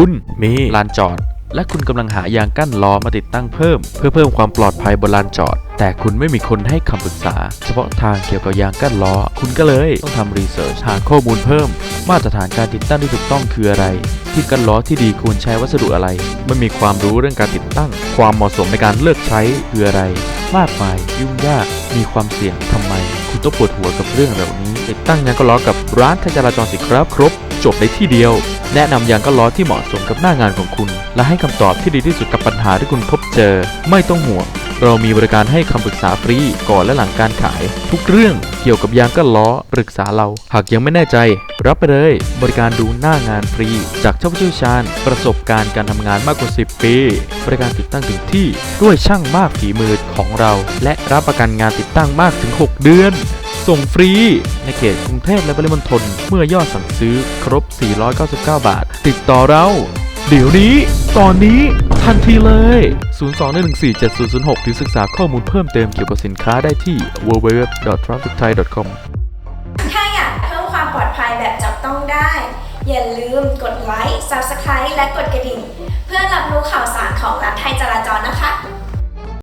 คุณมีลานจอด และคุณกำลังหายางกั้นล้อมาติดตั้งเพิ่ม เพื่อเพิ่มความปลอดภัยบนลานจอด แต่คุณไม่มีคนให้คำปรึกษา เฉพาะทางเกี่ยวกับยางกั้นล้อ คุณก็เลยต้องทำรีเสิร์ชหาข้อมูลเพิ่ม มาตรฐานการติดตั้งที่ถูกต้องคืออะไร ที่กั้นล้อที่ดีควรใช้วัสดุอะไรไม่มีความรู้เรื่องการติดตั้ง ความเหมาะสมในการเลือกใช้คืออะไรมากมายยุ่งยากมีความเสี่ยงทำไม คุณต้องปวดหัวกับเรื่องเหล่านี้ติดตั้งยางก็ล้อกับร้านทจราจรสิครับครบ จบในที่เดียว แนะนำยางก็ล้อที่เหมาะสมกับหน้างานของคุณ และให้คำตอบที่ดีที่สุดกับปัญหาที่คุณพบเจอ ไม่ต้องห่วง เรามีบริการให้คำปรึกษาฟรีก่อนและหลังการขาย ทุกเรื่องเกี่ยวกับยางก็ล้อปรึกษาเรา หากยังไม่แน่ใจ รับไปเลย บริการดูหน้างานฟรี จากเจ้าผู้เชี่ยวชาญ ประสบการณ์การทำงานมากกว่า 10 ปี บริการติดตั้งถึงที่ด้วยช่างมากฝีมือของเรา และรับประกันงานติดตั้งมากถึง 6 เดือน ส่งฟรี ในเขตกรุงเทพและปริมณฑลเมื่อยอดสั่งซื้อครบ 499 บาท ติดต่อเรา เดี๋ยวนี้ ตอนนี้ ทันทีเลย 02-114-7006 หรือศึกษาข้อมูลเพิ่มเติมเกี่ยวกับสินค้าได้ที่ www.trafficthai.com ถ้าอยากเพิ่มความปลอดภัยแบบจับต้องได้ อย่าลืมกดไลค์ Subscribe และกดกระดิ่ง เพื่อรับรู้ข่าวสาร